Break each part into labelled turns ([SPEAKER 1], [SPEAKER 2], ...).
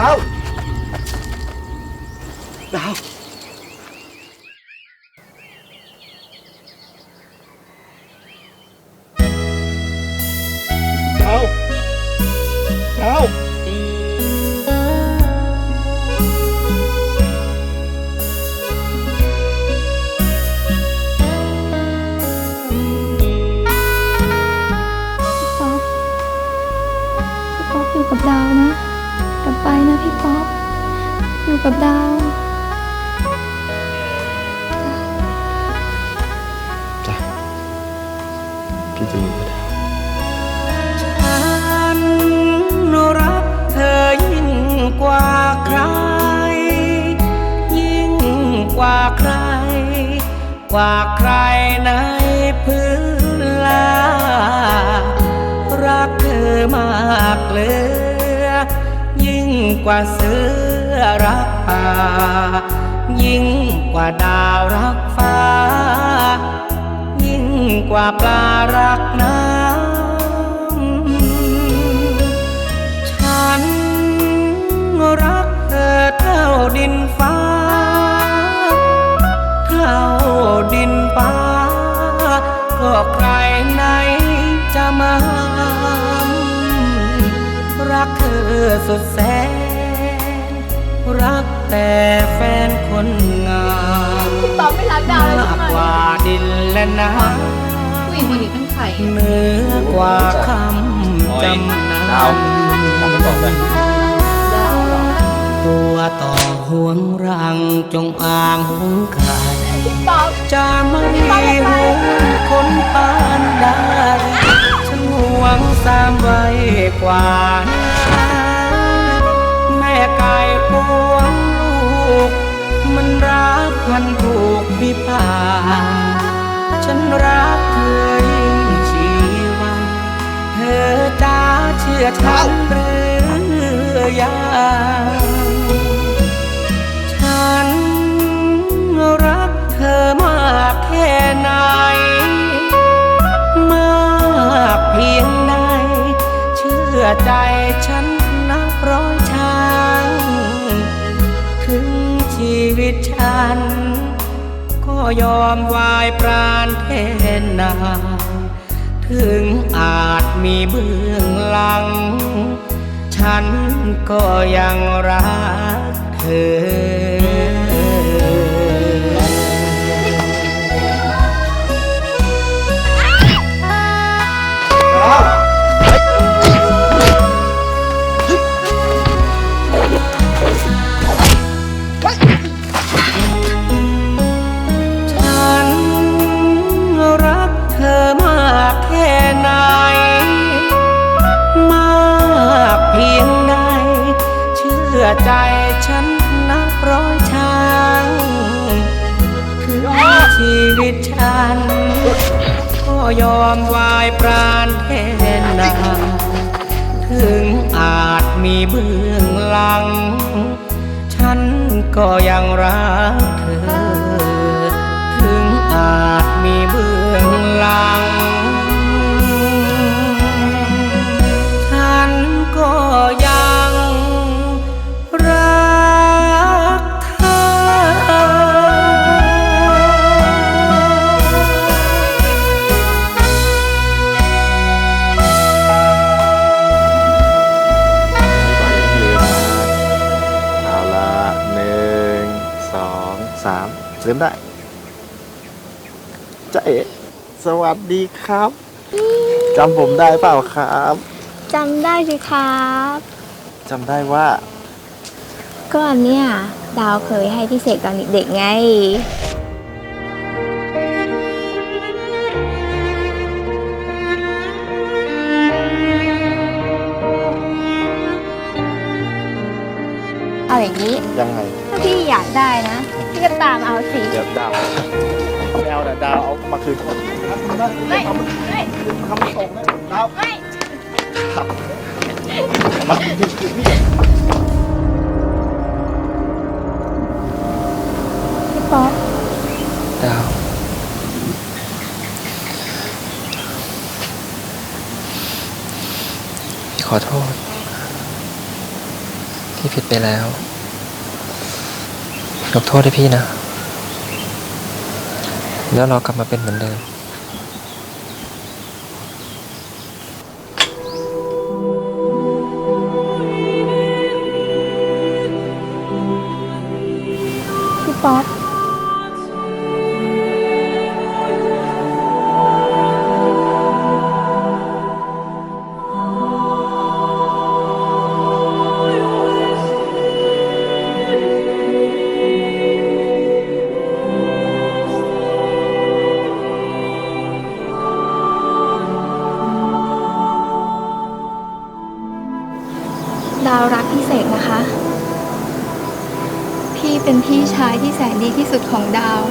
[SPEAKER 1] ดาว ดาว ดาว
[SPEAKER 2] ป๊อปพี่ป๊อปอยู่กับดาวนะ ลับไปนะพี่ป๊อปอยู่กับดาว
[SPEAKER 1] จ้ะพี่จะอยู่กับดาว
[SPEAKER 3] ฉันรักเธอยิ่งกว่าใคร ยิ่งกว่าใคร กว่าใครในพื้นลา รักเธอมากเหลือยิ่ง กว่าเสือรักป่า ยิ่งกว่าดาวรักฟ้า ยิ่งกว่าปลารักน้ำ ฉันรักเธอเท่าดินฟ้า เท่าดินฟ้าก็ใครไหนจะมา รักเธอสุดแสนรักแต่แฟนคนงาม
[SPEAKER 2] พี่ป๊อปไม่รักดาวเลย
[SPEAKER 3] มาก
[SPEAKER 2] ใช่ไหม
[SPEAKER 3] กว่าดินและน้
[SPEAKER 2] ผู้หญิงคนนี้เป็นใครำ
[SPEAKER 3] เหนือกว่าคำจำนา
[SPEAKER 1] ดาวกลับไปก่อนไป
[SPEAKER 2] ดาวเหรอ
[SPEAKER 3] ตัวต่อห่วงรังจงอางหงไข่
[SPEAKER 2] พี่ป๊อป
[SPEAKER 3] จะไม่ห่วงคนปานใดฉันห่วงสามไว้กว่านา รันผูกพิพานฉันรักเธอยิ่งชีวัน เธอจ้าเชื่อฉันหรือยังฉันรักเธอมากแค่ไหน มากเพียงใดเชื่อใจฉันนับร้อยชางถึงชีวิตฉัน ยอมวายปราณเทนนา ถึงอาจมีเบื้องหลัง ฉันก็ยังรักเธอ ใจฉันนับร้อยช้างคือชีวิตฉัน ก็ยอมวายปราณแทนนางถึงอาจมีเบื้องหลัง ฉันก็ยังรักเธอามลื
[SPEAKER 1] มได้จ๊ะเอ๋สวัสดีครับจำผมได้เปล่าครับ
[SPEAKER 2] จำได้สิครับ
[SPEAKER 1] จำได้ว่า
[SPEAKER 2] ก็อันเนี่ย ดาวเคยให้พี่เสกตอนเด็กๆไง เอาอย่างนี้
[SPEAKER 1] ยังไง
[SPEAKER 2] ถ้าพี่อยากได้นะ พี่ก็ตามเอาสิ
[SPEAKER 1] เดี๋ยวดาวแมวน่ะดาวเอามาคืนก่อน
[SPEAKER 2] ไม่ไม่
[SPEAKER 1] ทำตรงนะดาว
[SPEAKER 2] ไม่
[SPEAKER 1] ขับมาคืนคืนพี่
[SPEAKER 2] พี่ป๊อป
[SPEAKER 4] ดาวพี่ขอโทษ ที่ผิดไปแล้ว ยกโทษให้พี่นะ แล้วเรากลับมาเป็นเหมือนเดิม
[SPEAKER 2] พี่ป๊อป นะคะ พี่เป็นพี่ชายที่แสนดีที่สุดของดาว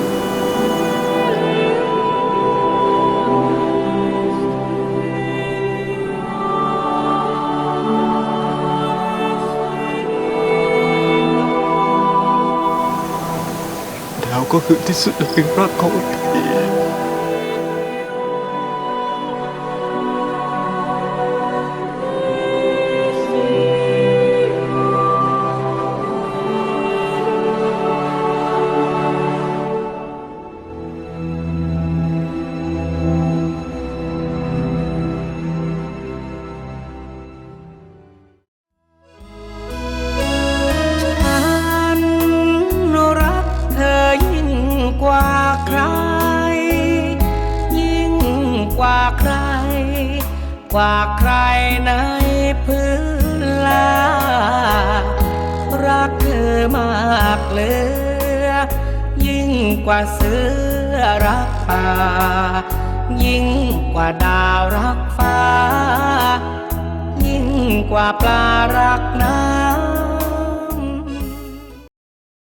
[SPEAKER 1] ดาวก็คือที่สุดในรักของพี่
[SPEAKER 3] กว่าใครในพื้นลา รักเธอมากเหลือ ยิ่งกว่าเสือรักป่า ยิ่งกว่าดาวรักฟ้า ยิ่งกว่าปลารักน้ำ